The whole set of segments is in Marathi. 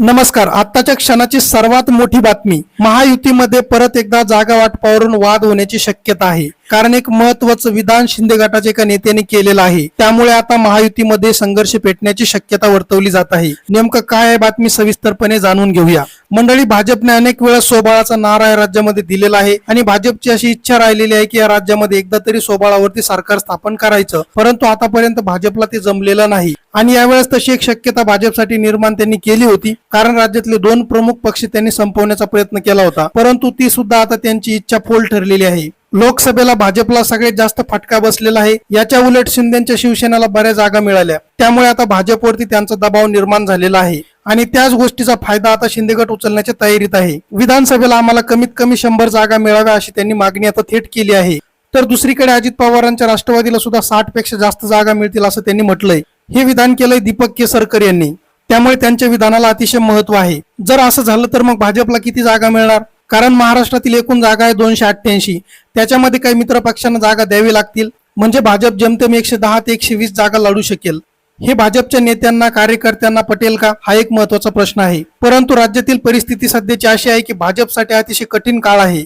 नमस्कार. आत्ताच्या क्षणाची सर्वात मोठी बातमी. महायुतीमध्ये परत एकदा जागा वाटपावरून वाद होण्याची शक्यता आहे. कारण एक महत्वाचं विधान शिंदे गटाच्या एका नेत्याने केलेलं आहे. त्यामुळे आता महायुतीमध्ये संघर्ष पेटण्याची शक्यता वर्तवली जात आहे. नेमकं काय आहे बातमी सविस्तरपणे जाणून घेऊया. मंडळी भाजपने अनेक वेळा सोबाळाचा नारा या राज्यामध्ये दिलेला आहे आणि भाजपची अशी इच्छा राहिलेली आहे की या राज्यामध्ये एकदा तरी सोबाळावरती सरकार स्थापन करायचं. परंतु आतापर्यंत भाजपला ते जमलेलं नाही. आणि यावेळेस तशी एक शक्यता भाजपसाठी निर्माण त्यांनी केली होती कारण राज्यातले दोन प्रमुख पक्ष त्यांनी संपवण्याचा प्रयत्न केला होता. परंतु ती सुद्धा आता त्यांची इच्छा फोल ठरलेली आहे. लोकसभेला भाजपला सगळ्यात जास्त फटका बसलेला आहे. याच्या उलट शिंदेच्या शिवसेनेला बऱ्याच जागा मिळाल्या. त्यामुळे आता भाजपवरती त्यांचा दबाव निर्माण झालेला आहे. आणि त्याच गोष्टीचा फायदा आता शिंदे गट उचलण्याच्या तयारीत आहे. विधानसभेला आम्हाला कमीत कमी शंभर जागा मिळाव्या अशी त्यांनी मागणी आता थेट केली आहे. तर दुसरीकडे अजित पवारांच्या राष्ट्रवादीला सुद्धा साठपेक्षा जास्त जागा मिळतील असं त्यांनी म्हटलंय. हे विधान केलंय दीपक केसरकर यांनी. त्यामुळे त्यांच्या विधानाला अतिशय महत्त्व आहे. जर असं झालं तर मग भाजपला किती जागा मिळणार? कारण महाराष्ट्रातील एकूण जागा आहे दोनशे अठ्ठ्याऐंशी. त्याच्यामध्ये काही मित्र पक्षांना जागा द्यावी लागतील. म्हणजे भाजप जमतेम एकशे दहा ते एकशे वीस जागा लढू शकेल. हे भाजपच्या नेत्यांना कार्यकर्त्यांना पटेल का? हा एक महत्त्वाचा प्रश्न आहे. परंतु राज्यातील परिस्थिती सध्याची अशी आहे की भाजपसाठी अतिशय कठीण काळ आहे.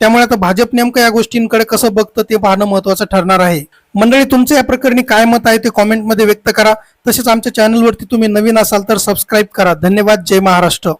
त्यामुळे आता भाजप नेमकं या गोष्टींकडे कसं बघतं ते पाहणं महत्वाचं ठरणार आहे. मंडळी तुमचं या प्रकरणी काय मत आहे ते कॉमेंटमध्ये व्यक्त करा. तसेच आमच्या चॅनलवरती तुम्ही नवीन असाल तर सबस्क्राईब करा. धन्यवाद. जय महाराष्ट्र.